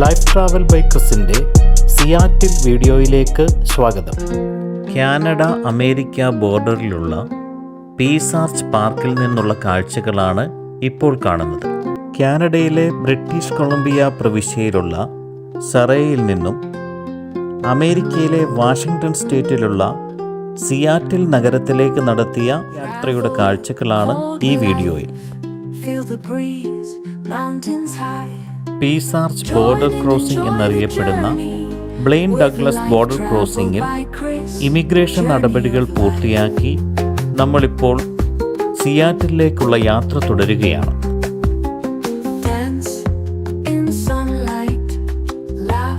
Life travel by ക്രിസിന്റെ Seattle വീഡിയോയിലേക്ക് സ്വാഗതം. കാനഡ അമേരിക്ക ബോർഡറിലുള്ള പീസാർച്ച് പാർക്കിൽ നിന്നുള്ള കാഴ്ചകളാണ് ഇപ്പോൾ കാണുന്നത്. കാനഡയിലെ ബ്രിട്ടീഷ് കൊളംബിയ പ്രവിശ്യയിലുള്ള സറേയിൽ നിന്നും അമേരിക്കയിലെ വാഷിങ്ടൺ സ്റ്റേറ്റിലുള്ള സിയാറ്റിൽ നഗരത്തിലേക്ക് നടത്തിയ യാത്രയുടെ കാഴ്ചകളാണ് ഈ വീഡിയോയിൽ. Feel the breeze, mountains high. Peace Arch border crossing എന്നറിയപ്പെടുന്ന ബ്ലെയിൻ ഡഗ്ലസ് ബോർഡർ ക്രോസിംഗിൽ ഇമിഗ്രേഷൻ നടപടികൾ പൂർത്തിയാക്കി നമ്മളിപ്പോൾ സിയാറ്റിലേക്കുള്ള യാത്ര തുടരുകയാണ്.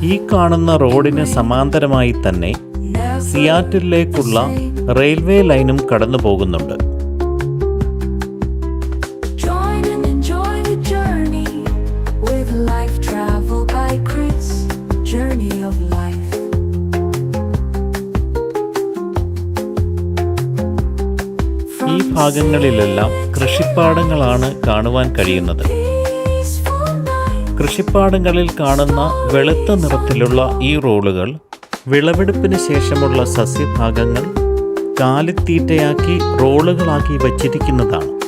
ഈ കാണുന്ന റോഡിന് സമാന്തരമായി തന്നെ സിയാറ്റിലേക്കുള്ള റെയിൽവേ ലൈനും കടന്നു പോകുന്നുണ്ട് ഭാഗങ്ങളിലെല്ലാം കൃഷിപ്പാടങ്ങളാണ് കാണുവാൻ കഴിയുന്നത്. കൃഷിപ്പാടങ്ങളിൽ കാണുന്ന വെളുത്ത നിറത്തിലുള്ള ഈ റോളുകൾ വിളവെടുപ്പിന് ശേഷമുള്ള സസ്യഭാഗങ്ങൾ കാലിത്തീറ്റയാക്കി റോളുകളാക്കി വച്ചിരിക്കുന്നതാണ്.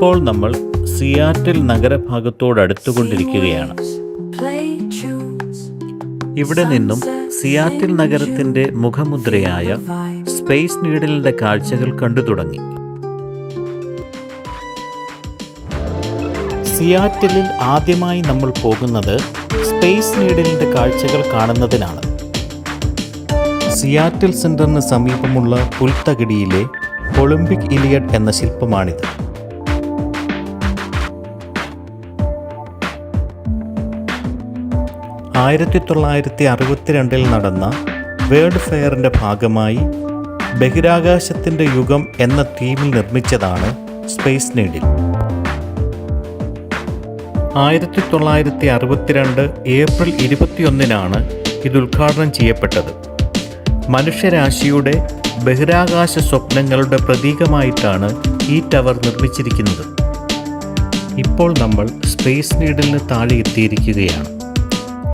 ഇപ്പോൾ നമ്മൾ സിയാറ്റിൽ നഗരഭാഗത്തോടടുത്തുകൊണ്ടിരിക്കുകയാണ്. ഇവിടെ നിന്നും സിയാറ്റിൽ നഗരത്തിന്റെ മുഖമുദ്രയായ സ്പേസ് നീഡലിന്റെ കാഴ്ചകൾ കണ്ടു തുടങ്ങി. സിയാറ്റിലിൽ ആദ്യമായി നമ്മൾ പോകുന്നത് സ്പേസ് നീഡലിന്റെ കാഴ്ചകൾ കാണുന്നതിനാണ്. സിയാറ്റിൽ സെന്ററിന് സമീപമുള്ള പുൽത്തകിടിയിലെ ഒളിമ്പിക് ഇലിയഡ് എന്ന ശില്പമാണിത്. ആയിരത്തി തൊള്ളായിരത്തി അറുപത്തിരണ്ടിൽ നടന്ന വേൾഡ് ഫെയറിന്റെ ഭാഗമായി ബഹിരാകാശത്തിന്റെ യുഗം എന്ന തീമിൽ നിർമ്മിച്ചതാണ് സ്പേസ് നീഡിൽ ആയിരത്തി തൊള്ളായിരത്തി അറുപത്തിരണ്ട് ഏപ്രിൽ ഇരുപത്തിയൊന്നിനാണ് ഇത് ഉദ്ഘാടനം ചെയ്യപ്പെട്ടത്. മനുഷ്യരാശിയുടെ ബഹിരാകാശ സ്വപ്നങ്ങളുടെ പ്രതീകമായിട്ടാണ് ഈ ടവർ നിർമ്മിച്ചിരിക്കുന്നത്. ഇപ്പോൾ നമ്മൾ സ്പേസ് നീഡിലിന് താഴെ എത്തിയിരിക്കുകയാണ്.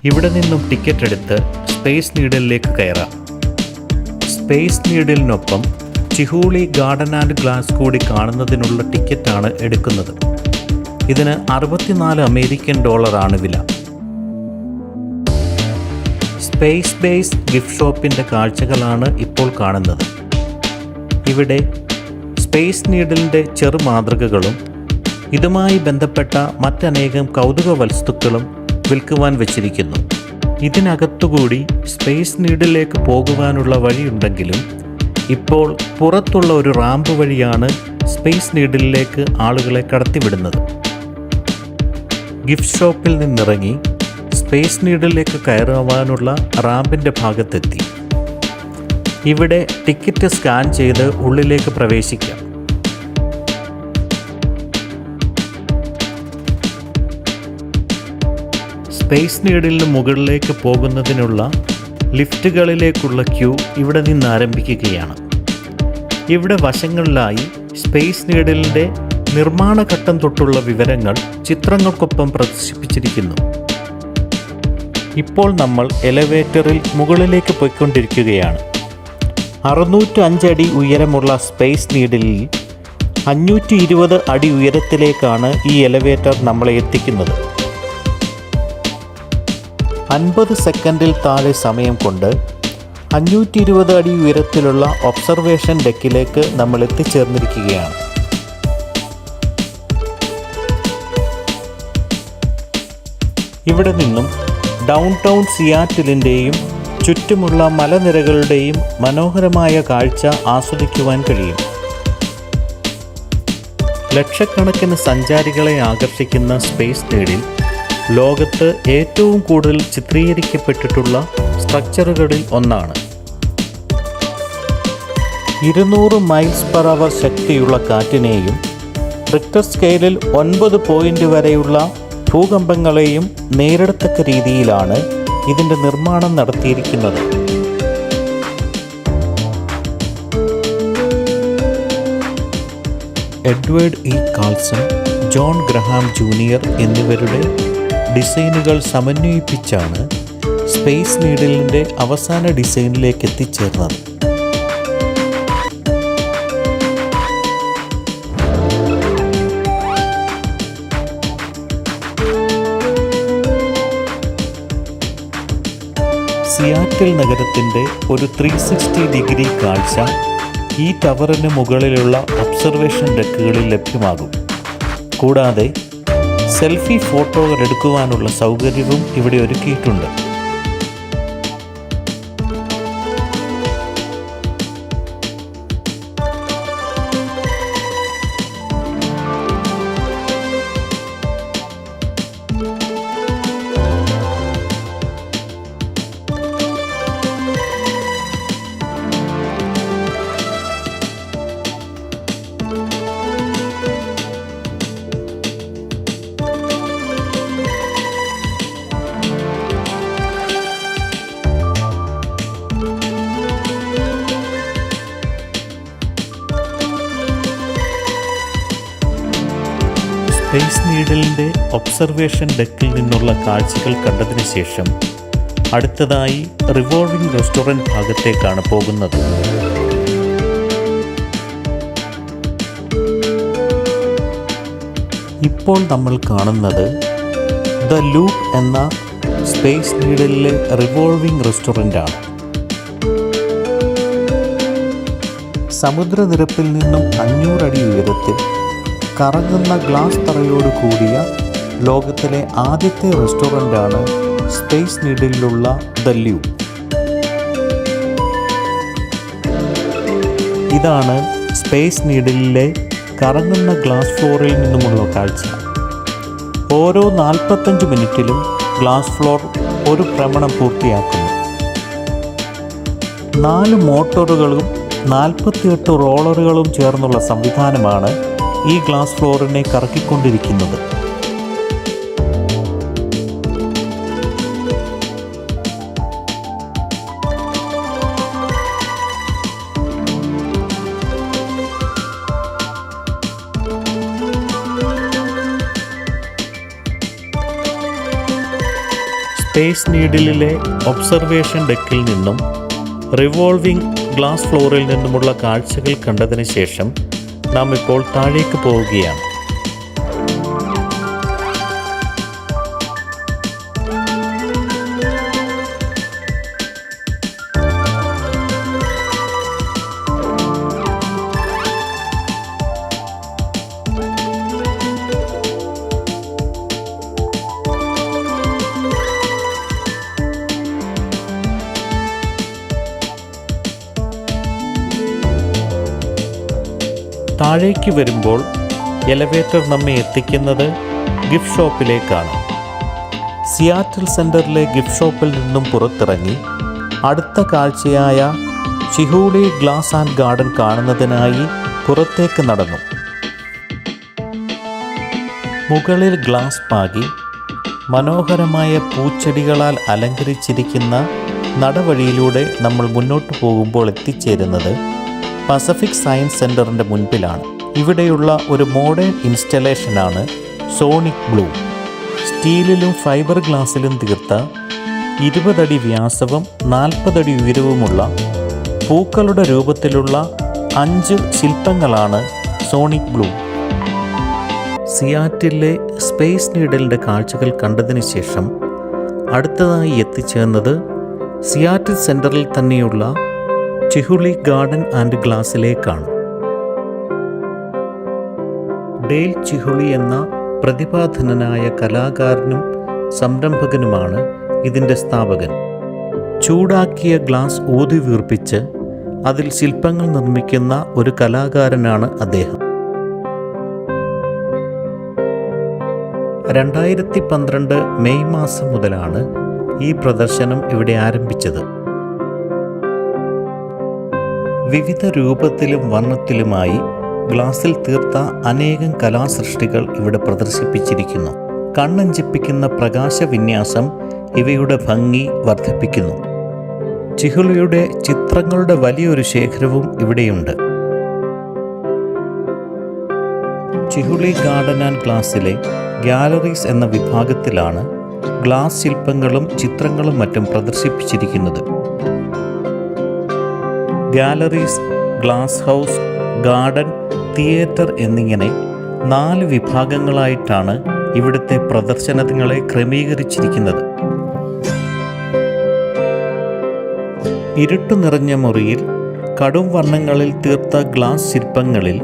ഇവിടെ നിന്നും ടിക്കറ്റ് എടുത്ത് സ്പേസ് നീഡിലേക്ക് കയറാം. സ്പേസ് നീഡിലിനൊപ്പം ചിഹൂളി ഗാർഡൻ ആൻഡ് ഗ്ലാസ് കൂടി കാണുന്നതിനുള്ള ടിക്കറ്റാണ് എടുക്കുന്നത്. ഇതിന് അറുപത്തിനാല് അമേരിക്കൻ ഡോളറാണ് വില. സ്പേസ് ബേസ് ഗിഫ്റ്റ് ഷോപ്പിന്റെ കാഴ്ചകളാണ് ഇപ്പോൾ കാണുന്നത്. ഇവിടെ സ്പേസ് നീഡിലിന്റെ ചെറു മാതൃകകളും ഇതുമായി ബന്ധപ്പെട്ട മറ്റനേകം കൗതുക വസ്തുക്കളും വിൽക്കുവാൻ വച്ചിരിക്കുന്നു. ഇതിനകത്തുകൂടി സ്പേസ് നീഡിലേക്ക് പോകുവാനുള്ള വഴിയുണ്ടെങ്കിലും ഇപ്പോൾ പുറത്തുള്ള ഒരു റാമ്പ് വഴിയാണ് സ്പേസ് നീഡിലേക്ക് ആളുകളെ കടത്തിവിടുന്നത്. ഗിഫ്റ്റ് ഷോപ്പിൽ നിന്നിറങ്ങി സ്പേസ് നീഡിലേക്ക് കയറുവാനുള്ള റാമ്പിന്റെ ഭാഗത്തെത്തി. ഇവിടെ ടിക്കറ്റ് സ്കാൻ ചെയ്ത് ഉള്ളിലേക്ക് പ്രവേശിക്കാം. സ്പേസ് നീഡിലിന് മുകളിലേക്ക് പോകുന്നതിനുള്ള ലിഫ്റ്റുകളിലേക്കുള്ള ക്യൂ ഇവിടെ നിന്ന് ആരംഭിക്കുകയാണ്. ഇവിടെ വശങ്ങളിലായി സ്പേസ് നീഡിലിന്റെ നിർമ്മാണഘട്ടം തൊട്ടുള്ള വിവരങ്ങൾ ചിത്രങ്ങൾക്കൊപ്പം പ്രദർശിപ്പിച്ചിരിക്കുന്നു. ഇപ്പോൾ നമ്മൾ എലവേറ്ററിൽ മുകളിലേക്ക് പോയിക്കൊണ്ടിരിക്കുകയാണ്. അറുന്നൂറ്റി അഞ്ചടി ഉയരമുള്ള സ്പേസ് നീഡിലിൽ അഞ്ഞൂറ്റി ഇരുപത് അടി ഉയരത്തിലേക്കാണ് ഈ എലവേറ്റർ നമ്മളെ എത്തിക്കുന്നത്. അൻപത് സെക്കൻഡിൽ താഴെ സമയം കൊണ്ട് അഞ്ഞൂറ്റി ഇരുപത് അടി ഉയരത്തിലുള്ള ഒബ്സർവേഷൻ ഡെക്കിലേക്ക് നമ്മൾ എത്തിച്ചേർന്നിരിക്കുകയാണ്. ഇവിടെ നിന്നും ഡൗൺ ടൗൺ സിയാറ്റിലിന്റെയും ചുറ്റുമുള്ള മലനിരകളുടെയും മനോഹരമായ കാഴ്ച ആസ്വദിക്കുവാൻ കഴിയും. ലക്ഷക്കണക്കിന് സഞ്ചാരികളെ ആകർഷിക്കുന്ന സ്പേസ് നീഡിൽ ലോകത്ത് ഏറ്റവും കൂടുതൽ ചിത്രീകരിക്കപ്പെട്ടിട്ടുള്ള സ്ട്രക്ചറുകളിൽ ഒന്നാണ്. ഇരുന്നൂറ് മൈൽസ് പെർ അവർ ശക്തിയുള്ള കാറ്റിനെയും റിക്ടർ സ്കെയിലിൽ ഒൻപത് പോയിന്റ് വരെയുള്ള ഭൂകമ്പങ്ങളെയും നേരിടത്തക്ക രീതിയിലാണ് ഇതിന്റെ നിർമ്മാണം നടത്തിയിരിക്കുന്നത്. Edward E Carlson John Graham junior എന്നിവരുടെ ഡിസൈനുകൾ സമന്വയിപ്പിച്ചാണ് സ്പേസ് നീഡിലിന്റെ അവസാന ഡിസൈനിലേക്ക് എത്തിച്ചേർന്നത്. സിയാറ്റിൽ നഗരത്തിന്റെ ഒരു ത്രീ സിക്സ്റ്റി ഡിഗ്രി കാഴ്ച ഈ ടവറിന് മുകളിലുള്ള ഒബ്സർവേഷൻ ഡെക്കുകളിൽ ലഭ്യമാകും. കൂടാതെ സെൽഫി ഫോട്ടോകൾ എടുക്കുവാനുള്ള സൗകര്യവും ഇവിടെ ഒരുക്കിയിട്ടുണ്ട്. സ്പേസ് നീഡലിന്റെ ഒബ്സർവേഷൻ ഡെക്കിൽ നിന്നുള്ള കാഴ്ചകൾ കണ്ടതിന് ശേഷം അടുത്തതായി റിവോൾവിംഗ് റെസ്റ്റോറന്റ് ഭാഗത്തേക്കാണ് പോകുന്നത്. ഇപ്പോൾ നമ്മൾ കാണുന്നത് ദ ലൂപ്പ് എന്ന സ്പേസ് നീഡലിലെ റിവോൾവിംഗ് റെസ്റ്റോറന്റാണ് സമുദ്രനിരപ്പിൽ നിന്നും അഞ്ഞൂറടി ഉയരത്തിൽ കറങ്ങുന്ന ഗ്ലാസ് തറയോട് കൂടിയ ലോകത്തിലെ ആദ്യത്തെ റെസ്റ്റോറന്റാണ് സ്പേസ് നീഡിലുള്ള ദ ല്യൂ ഇതാണ് സ്പേസ് നീഡിലിലെ കറങ്ങുന്ന ഗ്ലാസ് ഫ്ലോറിൽ നിന്നുമുള്ള കാഴ്ച. ഓരോ നാൽപ്പത്തഞ്ച് മിനിറ്റിലും ഗ്ലാസ് ഫ്ലോർ ഒരു ഭ്രമണം പൂർത്തിയാക്കുന്നു. നാല് മോട്ടോറുകളും നാൽപ്പത്തിയെട്ട് റോളറുകളും ചേർന്നുള്ള സംവിധാനമാണ് ഈ ഗ്ലാസ് ഫ്ലോറിനെ കറക്കിക്കൊണ്ടിരിക്കുന്നത്. സ്പേസ് നീഡിലെ ഒബ്സർവേഷൻ ഡെക്കിൽ നിന്നും റിവോൾവിംഗ് ഗ്ലാസ് ഫ്ലോറിൽ നിന്നുമുള്ള കാഴ്ചകൾ കണ്ടതിന് ശേഷം നാം ഇപ്പോൾ താഴേക്ക് പോവുകയാണ്. താഴേക്ക് വരുമ്പോൾ എലവേറ്റർ നമ്മെ എത്തിക്കുന്നത് ഗിഫ്റ്റ് ഷോപ്പിലേക്കാണ് സിയാറ്റിൽ സെന്ററിലെ ഗിഫ്റ്റ് ഷോപ്പിൽ നിന്നും പുറത്തിറങ്ങി അടുത്ത കാഴ്ചയായ ചിഹൂളി ഗ്ലാസ് ആൻഡ് ഗാർഡൻ കാണുന്നതിനായി പുറത്തേക്ക് നടന്നു. മുകളിൽ ഗ്ലാസ് പാകി മനോഹരമായ പൂച്ചെടികളാൽ അലങ്കരിച്ചിരിക്കുന്ന നടവഴിയിലൂടെ നമ്മൾ മുന്നോട്ട് പോകുമ്പോൾ എത്തിച്ചേരുന്നത് പസഫിക് സയൻസ് സെന്ററിന്റെ മുൻപിലാണ്. ഇവിടെയുള്ള ഒരു മോഡേൺ ഇൻസ്റ്റലേഷനാണ് സോണിക് ബ്ലൂ സ്റ്റീലിലും ഫൈബർ ഗ്ലാസിലും തീർത്ത ഇരുപതടി വ്യാസവും നാൽപ്പതടി ഉയരവുമുള്ള പൂക്കളുടെ രൂപത്തിലുള്ള അഞ്ച് ശില്പങ്ങളാണ് സോണിക് ബ്ലൂ സിയാറ്റിലെ സ്പേസ് നീഡലിന്റെ കാഴ്ചകൾ കണ്ടതിന് ശേഷം അടുത്തതായി എത്തിച്ചേർന്നത് സിയാറ്റിൽ സെന്ററിൽ തന്നെയുള്ള ചിഹുളി ഗാർഡൻ ആൻഡ് ഗ്ലാസിലേക്കാണ് ഡെയിൽ ചിഹുളി എന്ന പ്രതിഭാധനനായ കലാകാരനും സംരംഭകനുമാണ് ഇതിന്റെ സ്ഥാപകൻ. ചൂടാക്കിയ ഗ്ലാസ് ഊതി വീർപ്പിച്ച് അതിൽ ശില്പങ്ങൾ നിർമ്മിക്കുന്ന ഒരു കലാകാരനാണ് അദ്ദേഹം. രണ്ടായിരത്തി പന്ത്രണ്ട് മെയ് മാസം മുതലാണ് ഈ പ്രദർശനം ഇവിടെ ആരംഭിച്ചത്. വിവിധ രൂപത്തിലും വർണത്തിലുമായി ഗ്ലാസിൽ തീർത്ത അനേകം കലാസൃഷ്ടികൾ ഇവിടെ പ്രദർശിപ്പിച്ചിരിക്കുന്നു. കണ്ണഞ്ചിപ്പിക്കുന്ന പ്രകാശവിന്യാസം ഇവയുടെ ഭംഗി വർദ്ധിപ്പിക്കുന്നു. ചിഹുളിയുടെ ചിത്രങ്ങളുടെ വലിയൊരു ശേഖരവും ഇവിടെയുണ്ട്. ചിഹുളി ഗാർഡൻ ആൻഡ് ഗ്ലാസിലെ ഗാലറീസ് എന്ന വിഭാഗത്തിലാണ് ഗ്ലാസ് ശില്പങ്ങളും ചിത്രങ്ങളും മറ്റും പ്രദർശിപ്പിച്ചിരിക്കുന്നത്. Galleries glass house garden theatre എന്നിങ്ങനെ നാല് വിഭാഗങ്ങളായിട്ടാണ് ഇവിടുത്തെ പ്രദർശനങ്ങളെ ക്രമീകരിച്ചിരിക്കുന്നത്. ഇരുട്ടു നിറഞ്ഞ മുറിയിൽ കടും വർണങ്ങളിൽ തീർത്ത ഗ്ലാസ് ശില്പങ്ങളിൽ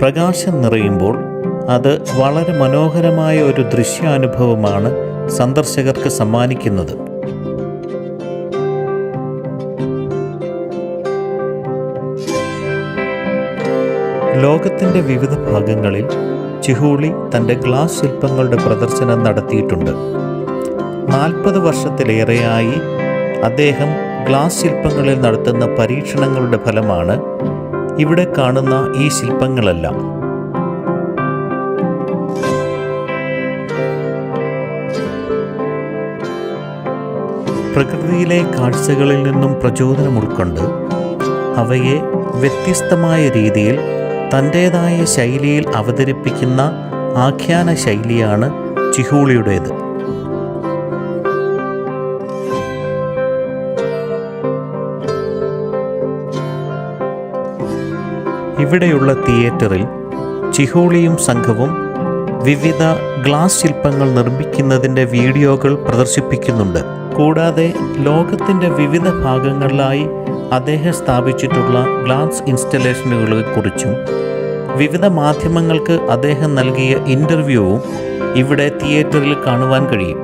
പ്രകാശം നിറയുമ്പോൾ അത് വളരെ മനോഹരമായ ഒരു ദൃശ്യാനുഭവമാണ് സന്ദർശകർക്ക് സമ്മാനിക്കുന്നത്. ലോകത്തിന്റെ വിവിധ ഭാഗങ്ങളിൽ ചിഹൂളി തന്റെ ഗ്ലാസ് ശില്പങ്ങളുടെ പ്രദർശനം നടത്തിയിട്ടുണ്ട്. നാൽപ്പത് വർഷത്തിലേറെയായി അദ്ദേഹം ഗ്ലാസ് ശില്പങ്ങളിൽ നടത്തുന്ന പരീക്ഷണങ്ങളുടെ ഫലമാണ് ഇവിടെ കാണുന്ന ഈ ശില്പങ്ങളെല്ലാം. പ്രകൃതിയിലെ കാഴ്ചകളിൽ നിന്നും പ്രചോദനം ഉൾക്കൊണ്ട് അവയെ വ്യത്യസ്തമായ രീതിയിൽ തന്റേതായ ശൈലിയിൽ അവതരിപ്പിക്കുന്ന ആഖ്യാന ശൈലിയാണ് ചിഹൂളിയുടേത്. ഇവിടെയുള്ള തിയേറ്ററിൽ ചിഹൂളിയും സംഘവും വിവിധ ഗ്ലാസ് ശില്പങ്ങൾ നിർമ്മിക്കുന്നതിന്റെ വീഡിയോകൾ പ്രദർശിപ്പിക്കുന്നുണ്ട്. കൂടാതെ ലോകത്തിന്റെ വിവിധ ഭാഗങ്ങളിലായി അദ്ദേഹം സ്ഥാപിച്ചിട്ടുള്ള ഗ്ലാസ് ഇൻസ്റ്റലേഷനുകളെക്കുറിച്ചും വിവിധ മാധ്യമങ്ങൾക്ക് അദ്ദേഹം നൽകിയ ഇന്റർവ്യൂവും ഇവിടെ തിയേറ്ററിൽ കാണുവാൻ കഴിയും.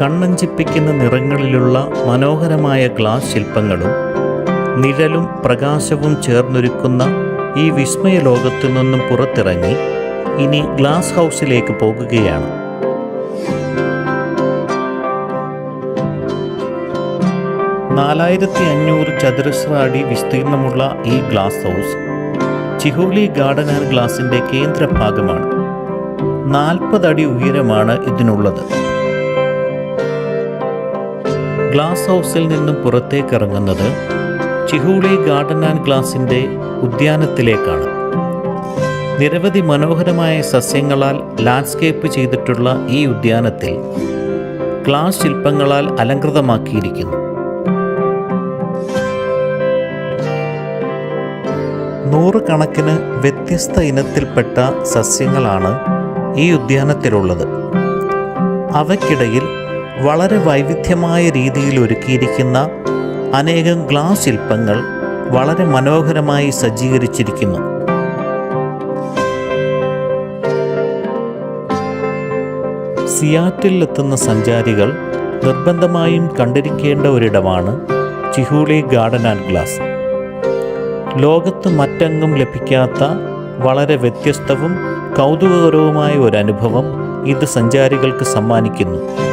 കണ്ണഞ്ചിപ്പിക്കുന്ന നിറങ്ങളിലുള്ള മനോഹരമായ ഗ്ലാസ് ശില്പങ്ങളും നിഴലും പ്രകാശവും ചേർന്നൊരുക്കുന്ന ഈ വിസ്മയ ലോകത്തു നിന്നും പുറത്തിറങ്ങി ഇനി ഗ്ലാസ് ഹൗസിലേക്ക് പോകുകയാണ്. നാലായിരത്തി അഞ്ഞൂറ് ചതുരശ്ര അടി വിസ്തീർണമുള്ള ഈ glass house Chihuly Garden and ഗ്ലാസിന്റെ കേന്ദ്ര ഭാഗമാണ് അടി ഉയരമാണ് ഇതിനുള്ളത്. ഗ്ലാസ് ഹൗസിൽ നിന്നും പുറത്തേക്ക് ഇറങ്ങുന്നത് ചിഹൂളി ഗാർഡൻ ആൻഡ് ഗ്ലാസിന്റെ ഉദ്യാനത്തിലേക്കാണ്. നിരവധി മനോഹരമായ സസ്യങ്ങളാൽ ലാൻഡ്സ്കേപ്പ് ചെയ്തിട്ടുള്ള ഈ ഉദ്യാനത്തിൽ ഗ്ലാസ് ശില്പങ്ങളാൽ അലങ്കൃതമാക്കിയിരിക്കുന്നു നൂറുകണക്കിന് വ്യത്യസ്ത ഇനത്തിൽപ്പെട്ട സസ്യങ്ങളാണ് ഈ ഉദ്യാനത്തിലുള്ളത്. അവയ്ക്കിടയിൽ വളരെ വൈവിധ്യമായ രീതിയിൽ ഒരുക്കിയിരിക്കുന്ന അനേകം ഗ്ലാസ് ശില്പങ്ങൾ വളരെ മനോഹരമായി സജ്ജീകരിച്ചിരിക്കുന്നു. സിയാറ്റിലെത്തുന്ന സഞ്ചാരികൾ നിർബന്ധമായും കണ്ടിരിക്കേണ്ട ഒരിടമാണ് ചിഹൂളി ഗാർഡൻ ആൻഡ് ഗ്ലാസ്. ലോകത്ത് മറ്റെങ്ങും ലഭിക്കാത്ത വളരെ വ്യത്യസ്തവും കൗതുകകരവുമായ ഒരു അനുഭവം ഇത് സഞ്ചാരികൾക്ക് സമ്മാനിക്കുന്നു.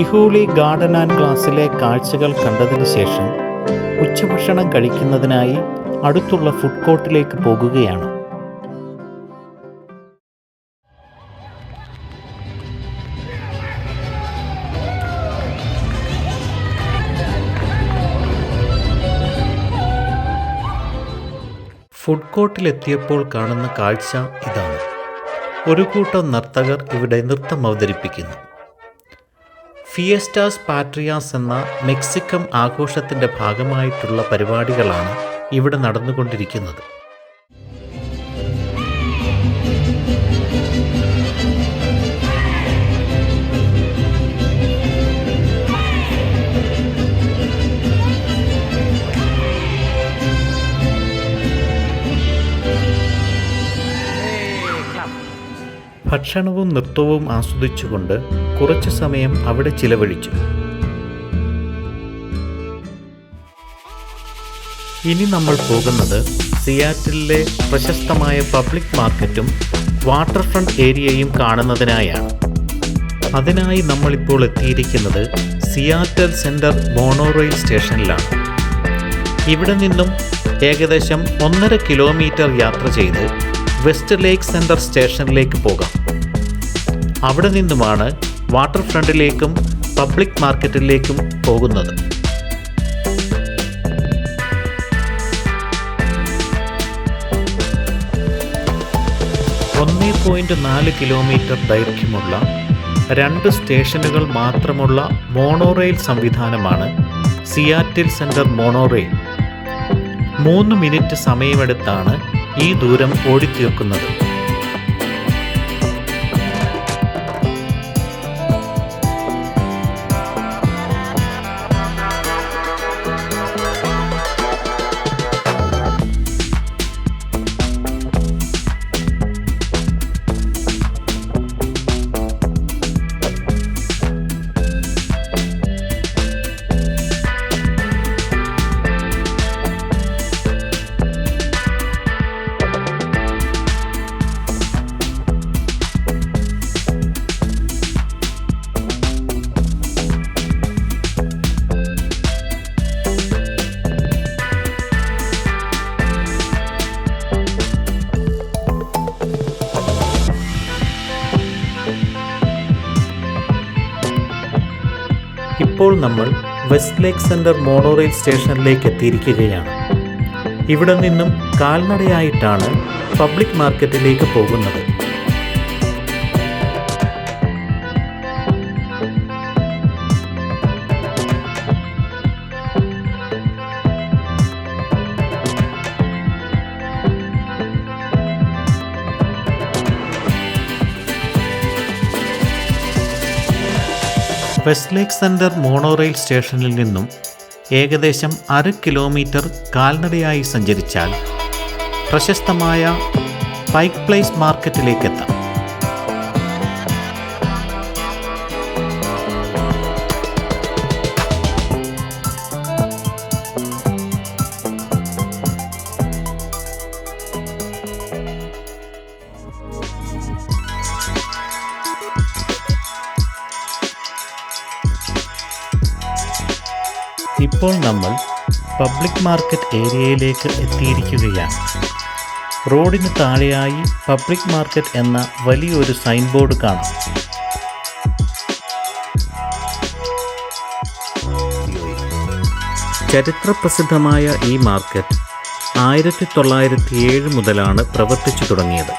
ചിഹൂളി ഗാർഡൻ ആൻഡ് ഗ്ലാസിലെ കാഴ്ചകൾ കണ്ടതിന് ശേഷം ഉച്ചഭക്ഷണം കഴിക്കുന്നതിനായി അടുത്തുള്ള ഫുഡ് കോർട്ടിലേക്ക് പോകുകയാണ്. ഫുഡ് കോർട്ടിലെത്തിയപ്പോൾ കാണുന്ന കാഴ്ച ഇതാണ്. ഒരു കൂട്ടം നർത്തകർ ഇവിടെ നൃത്തം അവതരിപ്പിക്കുന്നു. ഫിയസ്റ്റാസ് പാട്രിയാസ് എന്ന മെക്സിക്കം ആഘോഷത്തിന്റെ ഭാഗമായിട്ടുള്ള പരിപാടികളാണ് ഇവിടെ നടന്നുകൊണ്ടിരിക്കുന്നത്. ഭക്ഷണവും നൃത്തവും ആസ്വദിച്ചുകൊണ്ട് കുറച്ച് സമയം അവിടെ ചിലവഴിച്ചു. ഇനി നമ്മൾ പോകുന്നത് സിയാറ്റിലെ പ്രശസ്തമായ പബ്ലിക് മാർക്കറ്റും വാട്ടർഫ്രണ്ട് ഏരിയയും കാണുന്നതിനായാണ്. അതിനായി നമ്മളിപ്പോൾ എത്തിയിരിക്കുന്നത് സിയാറ്റൽ സെന്റർ മോണോറെയിൽ സ്റ്റേഷനിലാണ്. ഇവിടെ നിന്നും ഏകദേശം ഒന്നര കിലോമീറ്റർ യാത്ര ചെയ്ത് വെസ്റ്റ് ലേക്ക് സെന്റർ സ്റ്റേഷനിലേക്ക് പോകാം. അവിടെ നിന്നുമാണ് വാട്ടർ ഫ്രണ്ടിലേക്കും പബ്ലിക് മാർക്കറ്റിലേക്കും പോകുന്നത്. ഒന്നേ പോയിന്റ് നാല് കിലോമീറ്റർ ദൈർഘ്യമുള്ള രണ്ട് സ്റ്റേഷനുകൾ മാത്രമുള്ള മോണോറെയിൽ സംവിധാനമാണ് സിയാറ്റിൽ സെന്റർ മോണോറെയിൽ മൂന്ന് മിനിറ്റ് സമയമെടുത്താണ് ഈ ദൂരം ഓടിത്തീർക്കുന്നത്. നമ്മൾ വെസ്റ്റ് ലേക്ക് സെന്റർ മോണോറെയിൽ സ്റ്റേഷനിലേക്ക് എത്തിയിരിക്കുകയാണ്. ഇവിടെ നിന്നും കാൽനടയായിട്ടാണ് പബ്ലിക് മാർക്കറ്റിലേക്ക് പോകുന്നത്. വെസ്റ്റ് ലേക്ക് സെന്റർ മോണോറെയിൽ സ്റ്റേഷനിൽ നിന്നും ഏകദേശം അര കിലോമീറ്റർ കാൽനടയായി സഞ്ചരിച്ചാൽ പ്രശസ്തമായ പൈക്ക് പ്ലേസ് മാർക്കറ്റിലേക്ക് ഇപ്പോൾ നമ്മൾ പബ്ലിക് മാർക്കറ്റ് ഏരിയയിലേക്ക് എത്തിയിരിക്കുകയാണ്. റോഡിന് താഴെയായി പബ്ലിക് മാർക്കറ്റ് എന്ന വലിയൊരു സൈൻ ബോർഡ് കാണാം. ചരിത്രപ്രസിദ്ധമായ ഈ മാർക്കറ്റ് ആയിരത്തി തൊള്ളായിരത്തി ഏഴ് മുതലാണ് പ്രവർത്തിച്ചു തുടങ്ങിയത്.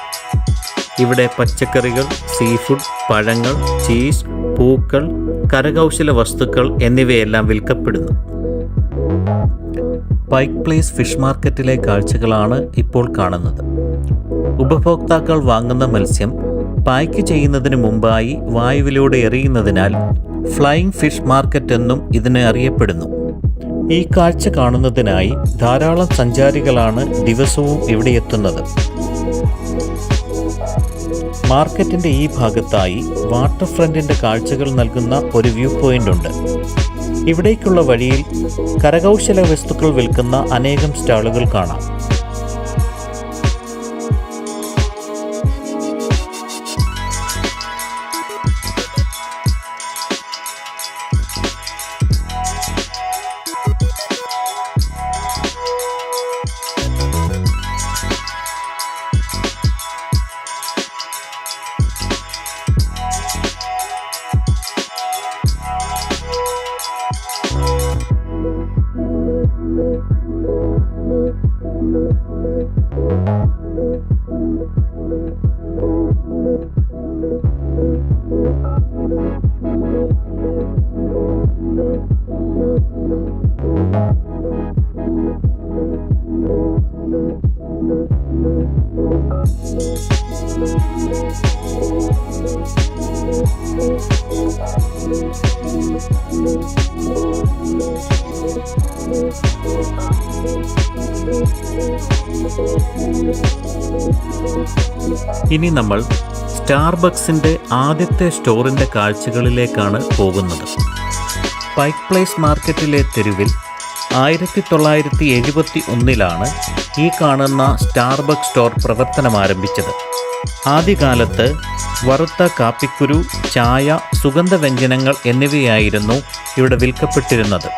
ഇവിടെ പച്ചക്കറികൾ സീഫുഡ് പഴങ്ങൾ ചീസ് പൂക്കൾ കരകൗശല വസ്തുക്കൾ എന്നിവയെല്ലാം വിൽക്കപ്പെടുന്നു. പൈക്ക് പ്ലേസ് ഫിഷ് മാർക്കറ്റിലെ കാഴ്ചകളാണ് ഇപ്പോൾ കാണുന്നത്. ഉപഭോക്താക്കൾ വാങ്ങുന്ന മത്സ്യം പായ്ക്ക് ചെയ്യുന്നതിന് മുമ്പായി വായുവിലൂടെ എറിയുന്നതിനാൽ ഫ്ലൈയിങ് ഫിഷ് മാർക്കറ്റ് എന്നും ഇതിനെ അറിയപ്പെടുന്നു. ഈ കാഴ്ച കാണുന്നതിനായി ധാരാളം സഞ്ചാരികളാണ് ദിവസവും ഇവിടെ എത്തുന്നത്. മാർക്കറ്റിന്റെ ഈ ഭാഗത്തായി വാട്ടർ ഫ്രണ്ടിന്റെ കാഴ്ചകൾ നൽകുന്ന ഒരു വ്യൂ പോയിന്റ് ഉണ്ട്. ഇവിടേക്കുള്ള വഴിയിൽ കരകൗശല വസ്തുക്കൾ വിൽക്കുന്ന അനേകം സ്റ്റാളുകൾ കാണാം. നമ്മൾ സ്റ്റാർബക്സിന്റെ ആദ്യത്തെ സ്റ്റോറിന്റെ കാഴ്ചകളിലേക്കാണ് പോകുന്നത്. പൈക്ക് പ്ലേസ് മാർക്കറ്റിലെ തെരുവിൽ ആയിരത്തി തൊള്ളായിരത്തി എഴുപത്തി ഒന്നിലാണ് ഈ കാണുന്ന സ്റ്റാർബക്സ് സ്റ്റോർ പ്രവർത്തനം ആരംഭിച്ചത്. ആദ്യകാലത്ത് വറുത്ത കാപ്പിക്കുരു ചായ സുഗന്ധവ്യഞ്ജനങ്ങൾ എന്നിവയായിരുന്നു ഇവിടെ വിൽക്കപ്പെട്ടിരുന്നത്.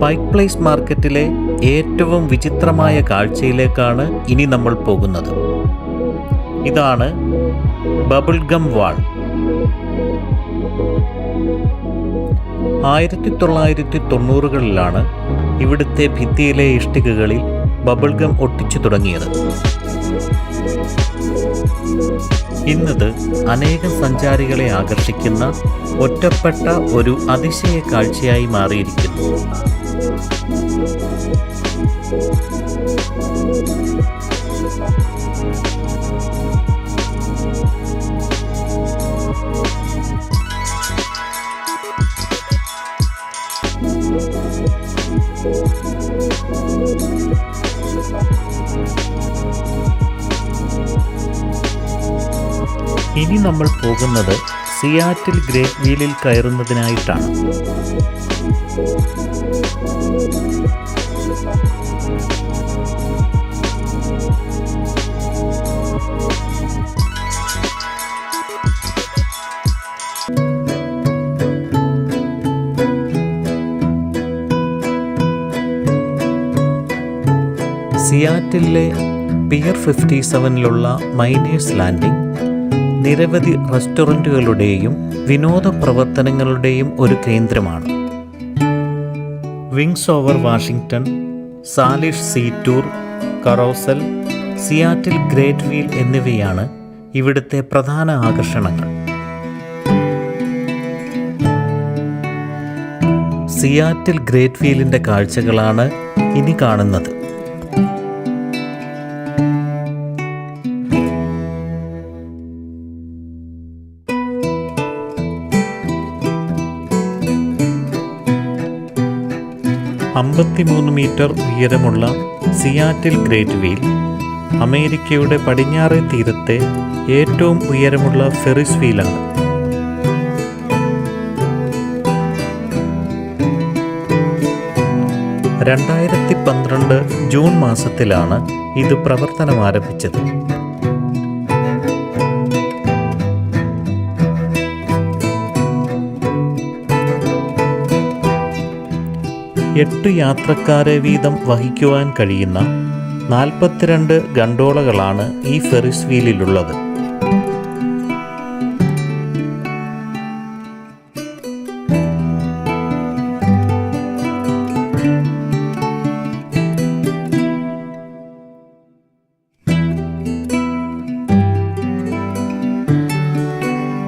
പൈക്ക് പ്ലേസ് മാർക്കറ്റിലെ ഏറ്റവും വിചിത്രമായ കാഴ്ചയിലേക്കാണ് ഇനി നമ്മൾ പോകുന്നത്. ഇതാണ് ബബിൾ ഗം വാൾ ആയിരത്തി തൊള്ളായിരത്തി തൊണ്ണൂറുകളിലാണ് ഇവിടുത്തെ ഭിത്തിയിലെ ഇഷ്ടികകളിൽ ബബിൾ ഗം ഒട്ടിച്ചു തുടങ്ങിയത്. ഇന്നത് അനേകം സഞ്ചാരികളെ ആകർഷിക്കുന്ന ഒറ്റപ്പെട്ട ഒരു അതിശയ കാഴ്ചയായി മാറിയിരിക്കുന്നു. ഇനി നമ്മൾ പോകുന്നത് സിയാറ്റിൽ ഗ്രേറ്റ് വീലിൽ കയറുന്നതിനായിട്ടാണ്. സിയാറ്റിലെ പിയർ ഫിഫ്റ്റി സെവനിലുള്ള മൈനേഴ്സ് ലാൻഡിംഗ് നിരവധി റെസ്റ്റോറന്റുകളുടെയും വിനോദ പ്രവർത്തനങ്ങളുടെയും ഒരു കേന്ദ്രമാണ്. Wings Over Washington Salish Sea tour carousel Seattle Great Wheel എന്നിവയാണ് ഇവിടുത്തെ പ്രധാന ആകർഷണങ്ങൾ. സിയാറ്റിൽ ഗ്രേറ്റ് വീലിന്റെ കാഴ്ചകളാണ് ഇനി കാണുന്നത്. അമ്പത്തിമൂന്ന് മീറ്റർ ഉയരമുള്ള സിയാറ്റിൽ ഗ്രേറ്റ് വീൽ അമേരിക്കയുടെ പടിഞ്ഞാറേ തീരത്തെ ഏറ്റവും ഉയരമുള്ള ഫെറിസ് വീലാണ്. രണ്ടായിരത്തി പന്ത്രണ്ട് ജൂൺ മാസത്തിലാണ് ഇത് പ്രവർത്തനം ആരംഭിച്ചത് എട്ട് യാത്രക്കാരെ വീതം വഹിക്കുവാൻ കഴിയുന്ന നാൽപ്പത്തിരണ്ട് ഗണ്ടോളകളാണ് ഈ ഫെറിസ് വീലിലുള്ളത്.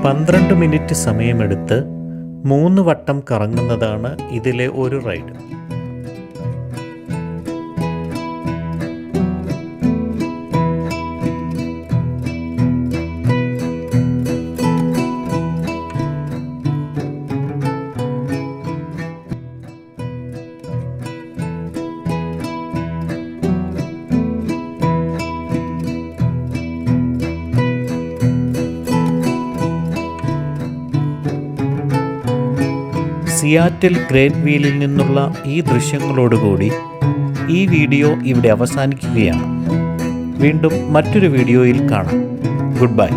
പന്ത്രണ്ട് മിനിറ്റ് സമയമെടുത്ത് മൂന്ന് വട്ടം കറങ്ങുന്നതാണ് ഇതിലെ ഒരു റൈഡ്. സിയാറ്റിൽ ഗ്രേറ്റ് വീലിൽ നിന്നുള്ള ഈ ദൃശ്യങ്ങളോടുകൂടി ഈ വീഡിയോ ഇവിടെ അവസാനിക്കുകയാണ്. വീണ്ടും മറ്റൊരു വീഡിയോയിൽ കാണാം. Good bye.